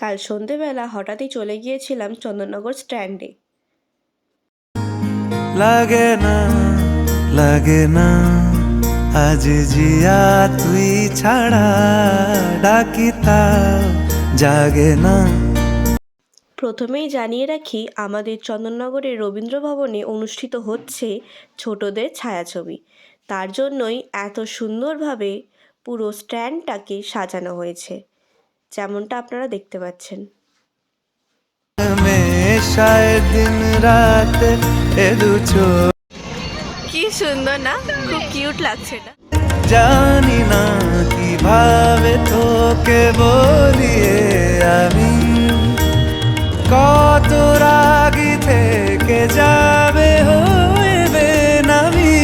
কাল সন্ধেবেলা হঠাৎই চলে গিয়েছিলাম চন্দননগর স্ট্যান্ডে। লাগে না লাগে না আজ জিয়া তুই ছাড়া ডাকিতা জাগে না। প্রথমেই জানিয়ে রাখি আমাদের চন্দননগরের রবীন্দ্র ভবনে অনুষ্ঠিত হচ্ছে ছোটদের ছায়াছবি। তার জন্যই এত সুন্দরভাবে পুরো স্ট্যান্ডটাকে সাজানো হয়েছে। যেমনটা আপনারা দেখতে পাচ্ছেন। মেশায় দিন রাত এ দু চোখ। কি সুন্দর না? খুব কিউট লাগছে না? জানি না কীভাবে তোকে বলিয়ে আমি। কত রাগি থেকে যাবে হইবে নামি।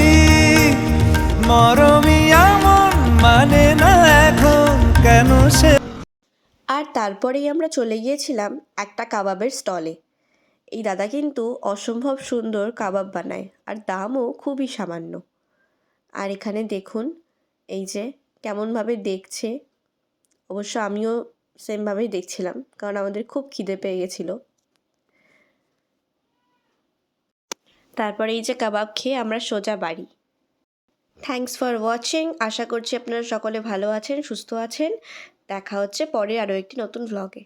মরমি এমন মানে না এখন কেন সে আর তারপরেই আমরা চলে গিয়েছিলাম একটা কাবাবের স্টলে। এই দাদা কিন্তু অসম্ভব সুন্দর কাবাব বানায় আর দামও খুবই সামান্য। আর এখানে দেখুন, এই যে কেমনভাবে দেখছে। অবশ্য আমিও সেমভাবেই দেখছিলাম, কারণ আমাদের খুব খিদে পেয়ে গেছিল। তারপরে এই যে কাবাব খেয়ে আমরা সোজা বাড়ি। থ্যাংকস ফর ওয়াচিং আশা করছি আপনারা সকলে ভালো আছেন, সুস্থ আছেন। দেখা হচ্ছে পরে আরও একটি নতুন ভ্লগে